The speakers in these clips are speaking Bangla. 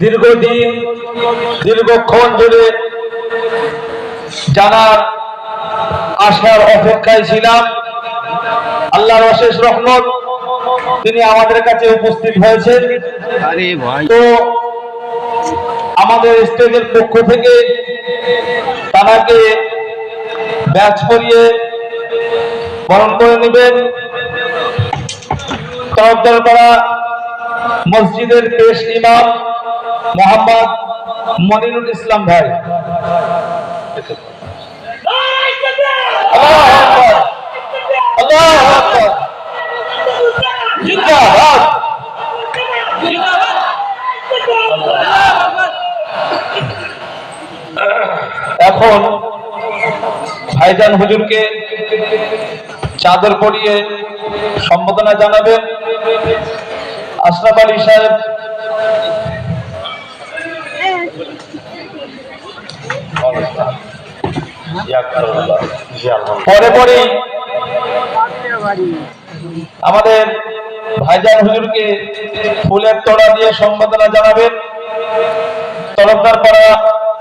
দীর্ঘদিন দীর্ঘক্ষণ ধরে জানার আসার অপেক্ষায় ছিলাম। আল্লাহর অশেষ রহমত তিনি আমাদের কাছে উপস্থিত হয়েছেন। তো আমাদের স্টেজের পক্ষ থেকে তানাকে ব্যাচ করিয়ে বরণ করে নেবেন। তরফদার করা মসজিদের পেশ ইমাম মোহাম্মদ মনিরুল ইসলাম ভাই। এখন ভাইজান হুজুরকে চাদর পরিয়ে সম্বোধনা জানাবেন। আশরাফ আলী সাহেব পরে পরেই আমাদের ভাইজান হুজুরকে ফুলের তোড়া দিয়ে সম্বোধনা জানাবেন। তরফদার পাড়া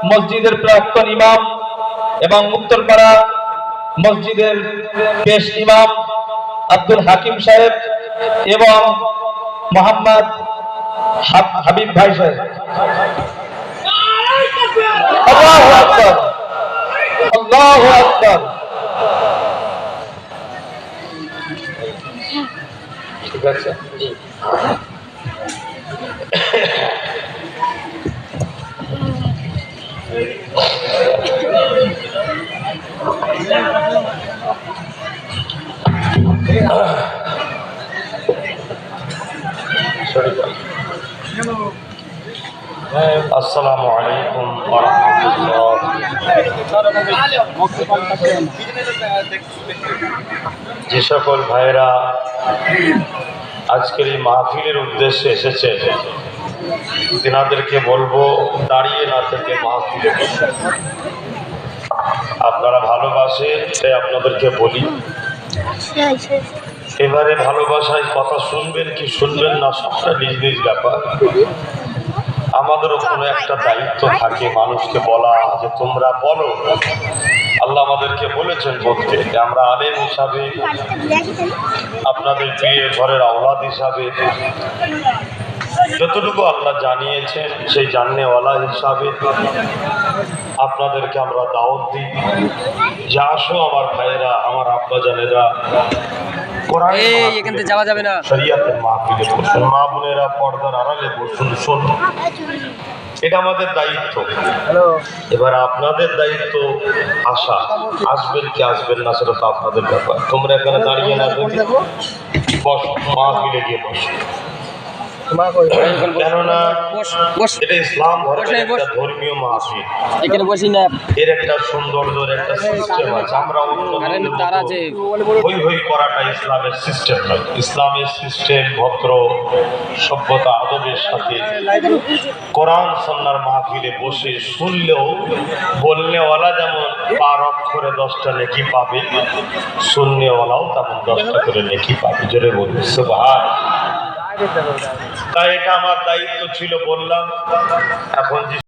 মসজিদের প্রাক্তন ইমাম এবং উত্তরপাড়া মসজিদের পেশ ইমাম আব্দুল হাকিম সাহেব এবং মোহাম্মদ হাবিব ভাই সাহেব আল্লাহু আকবার আল্লাহু আকবার ঠিক আছে? আসসালামু আলাইকুম যে সকল ভাইরা আজকের এই মাহফিলের উদ্দেশ্যে এসেছে, তেনাদেরকে বলব দাঁড়িয়ে না থেকে মাহফিলে আপনারা ভালোবাসে, তাই আপনাদেরকে বলি। এবারে ভালোবাসায় কথা শুনবেন কি শুনবেন না সবটা নিজ নিজ ব্যাপার। আমাদেরও কোনো একটা দায়িত্ব থাকে মানুষকে বলা যে তোমরা বলো। আল্লাহ আমাদেরকে বলেছেন বলতে যে আমরা আলেম হিসাবে আপনাদের বিয়ে ঘরের আওলাদ হিসাবে। যতটুকু আল্লাহ জানিয়েছেন সেই জাননেওয়ালা হিসাবে আপনাদেরকে আমরা দাওয়াত দিই। যে আসো আমার ভাইয়েরা আমার আব্বাজানেরা। কোরআনের এই মাহফিলে এখান থেকে যাওয়া যাবে না। শরিয়াতের মাহফিলে বসুন। মা বোনেরা পর্দার আড়ালে বসুন শুনুন এটা আমাদের দায়িত্ব। এবার আপনাদের দায়িত্ব আসা। আসবেন কি আসবেন না সেটা তো আপনাদের ব্যাপার। তোমরা এখানে দাঁড়িয়ে না বসো মাহফিলে গিয়ে বসো। কেননা এটা ইসলাম ধর্মের। একটা ধর্মীয় এখানে বসি না। এর একটা একটা সিস্টেম আছে। আমরা তার আছে হই হই করাটা ইসলামের সিস্টেম নয়। ইসলামের সিস্টেম ভদ্র সভ্যতা আদবের সাথে কোরআন সন্ন্যার মাহফিলে বসে শুনলেও বললেওয়ালা যেমন পার অক্ষরে দশটা নেকি পাবে শুননেওয়ালাও তেমন দশটা করে নেকি পাবে। জোরে বলি সুবহান। তাই এটা আমার দায়িত্ব ছিল বললাম। এখন